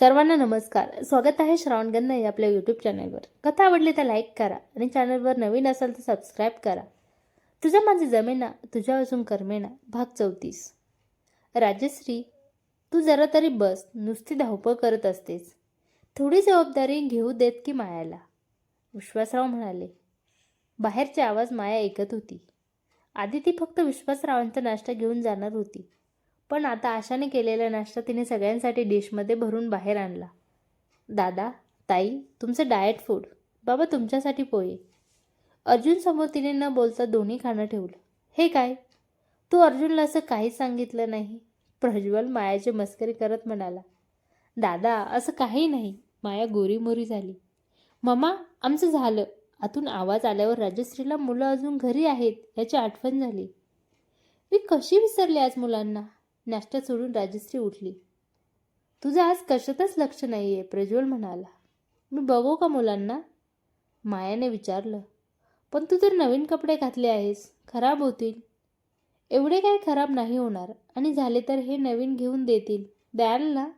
सर्वांना नमस्कार. स्वागत आहे श्रावण गंधा या आपल्या यूट्यूब चॅनलवर कथा आवडली तर लाईक करा आणि चॅनलवर नवीन असाल तर सबस्क्राईब करा. तुझा माझे जमेना तुझ्या अजून करमेना भाग चौतीस. राजश्री तू जरा तरी बस नुसती धावपळ करत असतेस. थोडी जबाबदारी घेऊ देत की मायाला? विश्वासराव म्हणाले. बाहेरचे आवाज माया ऐकत होती. आधी ती फक्त विश्वासरावांचा नाश्ता घेऊन जाणार होती. पण आता आशाने केलेला नाश्ता तिने सगळ्यांसाठी डिशमध्ये भरून बाहेर आणला. दादा ताई तुमचं डाएट फूड. बाबा तुमच्यासाठी पोहे. अर्जुनसमोर तिने न बोलता दोन्ही खाणं ठेवलं. हे काय? तू अर्जुनला असं काहीच सांगितलं नाही? प्रज्वल मायाची मस्करी करत म्हणाला. दादा असं काही नाही. माया गोरीमोरी झाली. ममा आमचं झालं. आतून आवाज आल्यावर राजश्रीला मुलं अजून घरी आहेत याची आठवण झाली. मी कशी विसरली आज मुलांना? नाश्ता सोडून राजश्री उठली. तुझं आज कशातच लक्ष नाही आहे प्रज्वल म्हणाला. मी बघू का मुलांना? मायाने विचारलं. पण तू तर नवीन कपडे घातले आहेस. खराब होतील. एवढे काय खराब नाही होणार. आणि झाले तर हे नवीन घेऊन देतील. द्याल ना?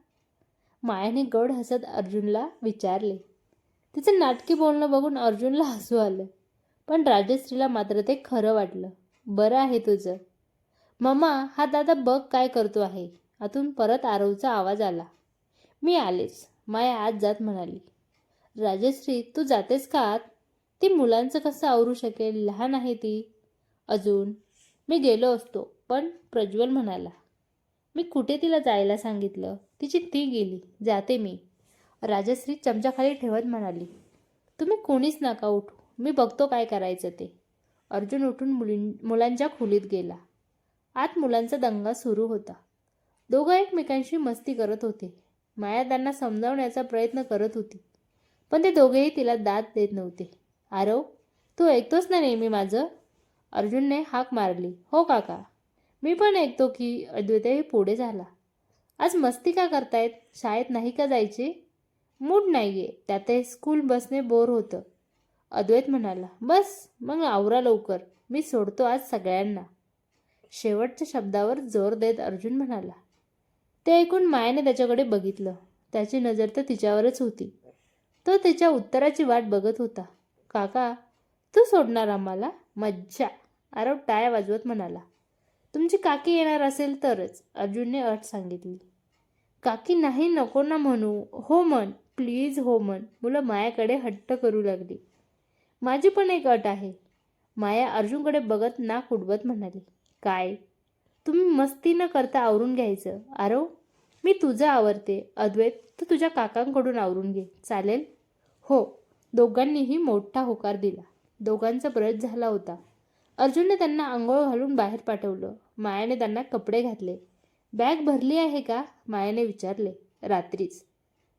मायाने गड हसत अर्जुनला विचारले. तिचं नाटकी बोलणं बघून अर्जुनला हसू आलं. पण राजश्रीला मात्र ते खरं वाटलं. बरं आहे तुझं. मम्मा हा दादा बघ काय करतो आहे. आतून परत आरवचा आवाज आला. मी आलेच. माया आज जात म्हणाली. राजश्री तू जातेस का आत? ती मुलांचं कसं आवरू शकेल? लहान आहे ती. अजून. मी गेलो असतो पण प्रज्वल म्हणाला. मी कुठे तिला जायला सांगितलं? तिची ती गेली. जाते मी. राजश्री चमच्याखाली ठेवत म्हणाली. तुम्ही कोणीच नका उठू. मी बघतो काय करायचं ते. अर्जुन उठून मुलीं मुलांच्या खोलीत गेला. आत मुलांचा दंगा सुरू होता. दोघं एकमेकांशी मस्ती करत होते. माया त्यांना समजावण्याचा प्रयत्न करत होती. पण ते दोघेही तिला दाद देत नव्हते. आरव तू ऐकतोस ना नेहमी माझं? अर्जुनने हाक मारली हो काका. मी पण ऐकतो की अद्वैतही पुढे झाला. आज मस्ती का करतायत? शाळेत नाही का जायचे? मूड नाही आहे त्यातही स्कूल बसने बोर होतं. अद्वैत म्हणाला बस मग आवरा लवकर. मी सोडतो आज सगळ्यांना. शेवटच्या शब्दावर जोर देत अर्जुन म्हणाला ते ऐकून मायाने त्याच्याकडे बघितलं. त्याची नजर तर तिच्यावरच होती. तो तिच्या उत्तराची वाट बघत होता. काका तू सोडणार आम्हाला? मज्जा! आरव टाय वाजवत म्हणाला. तुमची काकी येणार असेल तरच अर्जुनने अट सांगितली. काकी नाही नको ना म्हणू. हो म्हण. प्लीज हो म्हण. मुलं मायाकडे हट्ट करू लागली. माझी पण एक अट आहे. माया अर्जुनकडे बघत नाक उडवत म्हणाली. काय? तुम्ही मस्ती न करता आवरून घ्यायचं. आरव मी तुझं आवरते. अद्वैत तू तुझ्या काकांकडून आवरून घे. चालेल? हो. दोघांनीही मोठा होकार दिला. दोघांचा प्रयत्न झाला होता. अर्जुनने त्यांना आंघोळ घालून बाहेर पाठवलं. मायाने त्यांना कपडे घातले. बॅग भरली आहे का? मायाने विचारले. रात्रीच.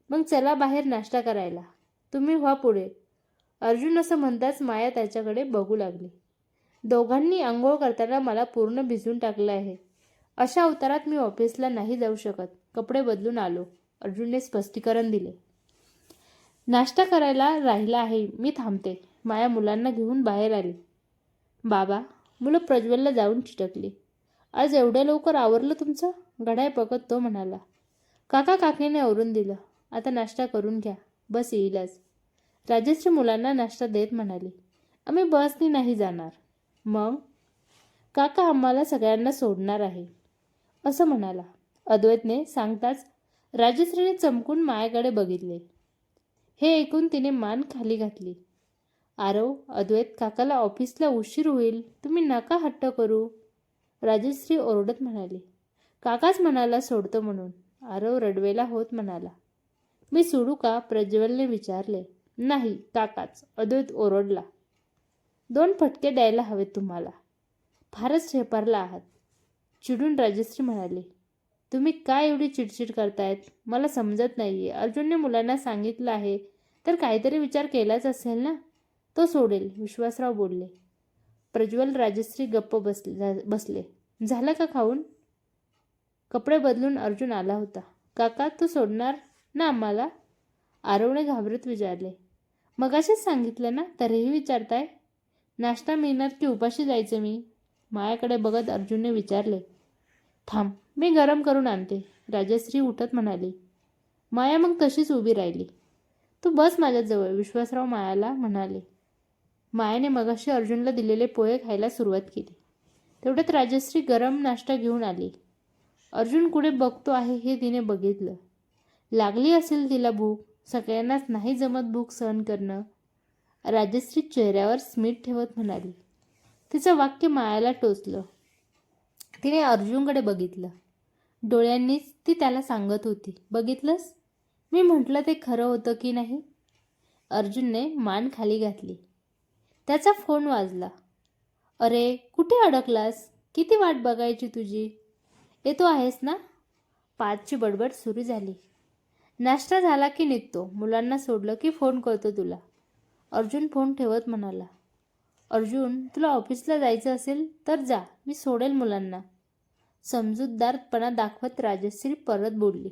मग चला बाहेर नाश्ता करायला. तुम्ही व्हा पुढे. अर्जुन असं म्हणताच माया त्याच्याकडे बघू लागली. दोघांनी आंघोळ करताना मला पूर्ण भिजून टाकलं आहे. अशा अवतारात मी ऑफिसला नाही जाऊ शकत. कपडे बदलून आलो. अर्जुनने स्पष्टीकरण दिले. नाश्ता करायला राहिला आहे. मी थांबते. माया मुलांना घेऊन बाहेर आली. बाबा मुलं प्रज्वलला जाऊन चिटकली. आज एवढ्या लवकर आवरलं तुमचं? गडाय बघत तो म्हणाला. काका काकीने आवरून दिलं. आता नाश्ता करून घ्या. बस येईलच. राजेशच्या मुलांना नाश्ता देत म्हणाली. आम्ही बसनी नाही जाणार. मग? काका आम्हाला सगळ्यांना सोडणार आहे. असं म्हणाला. अद्वैतने सांगताच राजश्रीने चमकून मायाकडे बघितले. हे ऐकून तिने मान खाली घातली. आरव अद्वैत काकाला ऑफिसला उशीर होईल. तुम्ही नका हट्ट करू. राजश्री ओरडत म्हणाली. काकाच म्हणाला सोडतो म्हणून. आरव रडवेला होत म्हणाला. मी सोडू का? प्रज्वलने विचारले. नाही काकाच. अद्वैत ओरडला. दोन फटके द्यायला हवेत तुम्हाला. फारच ठेपारला आहात. चिडून राजश्री म्हणाली तुम्ही काय एवढी चिडचिड करतायत? मला समजत नाही आहे अर्जुनने मुलांना सांगितलं आहे तर काहीतरी विचार केलाच असेल ना? तो सोडेल विश्वासराव बोलले. प्रज्वल राजश्री गप्प बसले बसले. झालं का खाऊन? कपडे बदलून अर्जुन आला होता. काका तू सोडणार ना आम्हाला? आरवणे घाबरत विचारले. मगाशीच सांगितलं ना तरीही विचारताय? नाश्ता मिळणार की उपाशी जायचं मी. मायाकडे बघत अर्जुनने विचारले थांब मी गरम करून आणते. राजश्री उठत म्हणाली माया मग तशीच उभी राहिली. तू बस माझ्याजवळ विश्वासराव मायाला म्हणाले. मायाने मगाशी अर्जुनला दिलेले पोहे खायला सुरुवात केली. तेवढ्यात राजश्री गरम नाश्ता घेऊन आली. अर्जुन कुठे बघतो आहे हे तिने बघितलं. लागली असेल तिला भूक. सगळ्यांनाच नाही जमत भूक सहन करणं. राजश्री चेहऱ्यावर स्मित ठेवत म्हणाली तिचं वाक्य मायाला टोचलं. तिने अर्जुनकडे बघितलं. डोळ्यांनीच ती त्याला सांगत होती बघितलंस? मी म्हटलं ते खरं होतं की नाही? अर्जुनने मान खाली घातली. त्याचा फोन वाजला. अरे कुठे अडकलास? किती वाट बघायची तुझी? येतो आहेस ना? पाचची बडबड सुरू झाली. नाश्ता झाला की निघतो. मुलांना सोडलं की फोन करतो तुला. अर्जुन फोन ठेवत म्हणाला अर्जुन तुला ऑफिसला जायचं असेल तर जा मी सोडेल मुलांना. समजूतदारपणा दाखवत राजश्री परत बोलली.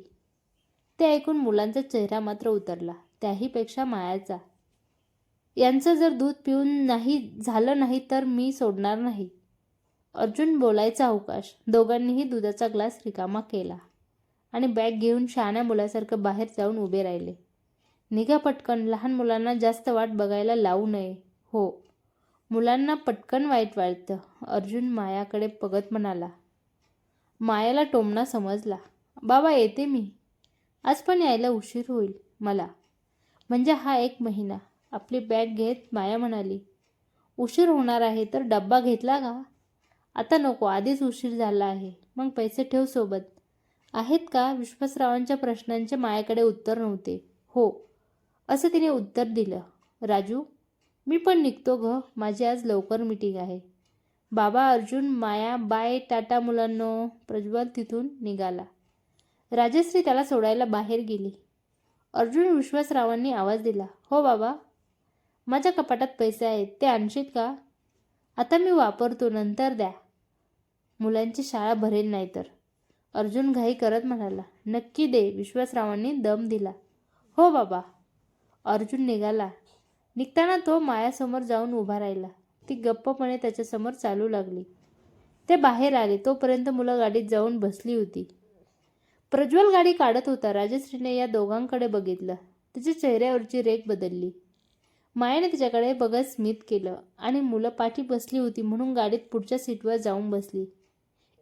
ते ऐकून मुलांचा चेहरा मात्र उतरला त्याहीपेक्षा मायाचा. यांचं जर दूध पिऊन नाही झालं नाही तर मी सोडणार नाही. अर्जुन बोलायचा अवकाश दोघांनीही दुधाचा ग्लास रिकामा केला आणि बॅग घेऊन शहाण्या मुलासारखं बाहेर जाऊन उभे राहिले. निघा पटकन लहान मुलांना जास्त वाट बघायला लावू नये. हो. मुलांना पटकन वाईट वाटतं. अर्जुन मायाकडे बघत म्हणाला. मायाला टोमणा समजला. बाबा येते मी. आज पण यायला उशीर होईल मला. म्हणजे हा एक महिना. आपली बॅग घेत माया म्हणाली. उशीर होणार आहे तर डब्बा घेतला का? आता नको आधीच उशीर झाला आहे. मग पैसे ठेव सोबत. आहेत का? विश्वासरावांच्या प्रश्नांचे मायाकडे उत्तर नव्हते. हो. असं तिने उत्तर दिलं. राजू मी पण निघतो ग. माझी आज लवकर मीटिंग आहे. बाबा अर्जुन माया बाय टाटा मुलांनो. प्रज्वल तिथून निघाला. राजश्री त्याला सोडायला बाहेर गेली. अर्जुन विश्वासरावांनी आवाज दिला. हो बाबा माझ्या कपाटात पैसे आहेत. ते आणशील का? आता मी वापरतो. नंतर द्या. मुलांची शाळा भरेल नाही तर अर्जुन घाई करत म्हणाला. नक्की दे. विश्वासरावांनी दम दिला. हो बाबा अर्जुन निघाला. निघताना तो मायासमोर जाऊन उभा राहिला. ती गप्पपणे त्याच्यासमोर चालू लागली. ते बाहेर आले. तोपर्यंत मुलं गाडीत जाऊन बसली होती. प्रज्वल गाडी काढत होता. राजश्रीने या दोघांकडे बघितलं. तिच्या चेहऱ्यावरची रेख बदलली. मायाने तिच्याकडे बघत स्मित केलं आणि मुलं पाठी बसली होती म्हणून गाडीत पुढच्या सीटवर जाऊन बसली.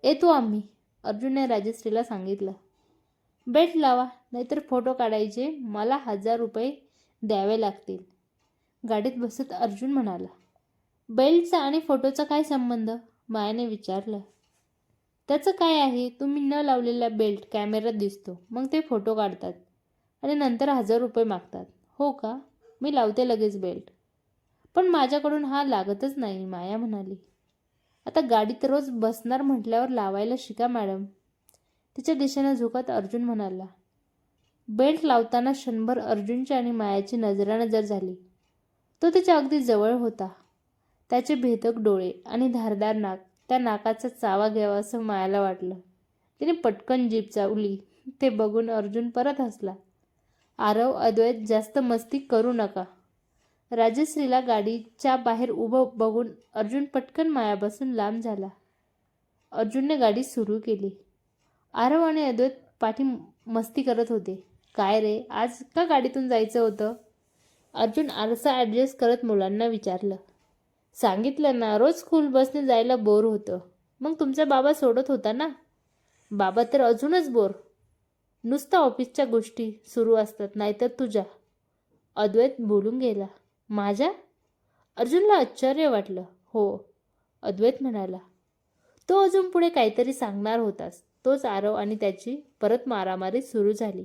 येतो आम्ही अर्जुनने राजश्रीला सांगितलं. बेट लावा नाहीतर फोटो काढायचे. मला हजार रुपये द्यावे लागतील. गाडीत बसत अर्जुन म्हणाला बेल्टचा आणि फोटोचा काय संबंध? मायाने विचारलं. त्याचं काय आहे? तुम्ही न लावलेला बेल्ट कॅमेऱ्यात दिसतो. मग ते फोटो काढतात आणि नंतर हजार रुपये मागतात. हो का? मी लावते लगेच बेल्ट. पण माझ्याकडून हा लागतच नाही माया म्हणाली. आता गाडीत रोज बसणार म्हटल्यावर लावायला शिका मॅडम. तिच्या दिशेनं झुकत अर्जुन म्हणाला बेल्ट लावताना क्षणभर अर्जुनची आणि मायाची नजरानजर झाली. तो त्याच्या अगदी जवळ होता. त्याचे भेदक डोळे आणि धारदार नाक त्या नाकाचा चावा घ्यावा असं मायाला वाटलं. तिने पटकन जीप चावली. ते बघून अर्जुन परत हसला. आरव अद्वैत जास्त मस्ती करू नका. राजश्रीला गाडीच्या बाहेर उभं बघून अर्जुन पटकन मायापासून लांब झाला. अर्जुनने गाडी सुरू केली. आरव आणि अद्वैत पाठी मस्ती करत होते. काय रे? आज का गाडीतून जायचं होतं? अर्जुन आरसा ॲडजस्ट करत मुलांना विचारलं. सांगितलं ना रोज स्कूल बसने जायला बोर होतं. मग तुमचा बाबा सोडत होता ना? बाबा तर अजूनच बोर नुसतं ऑफिसच्या गोष्टी सुरू असतात नाहीतर तुझ्या. अद्वैत बोलून गेला. माझ्या? अर्जुनला आश्चर्य वाटलं. हो. अद्वैत म्हणाला. तो अजून पुढे काहीतरी सांगणार होतास. तोच आरव आणि त्याची परत मारामारी सुरू झाली.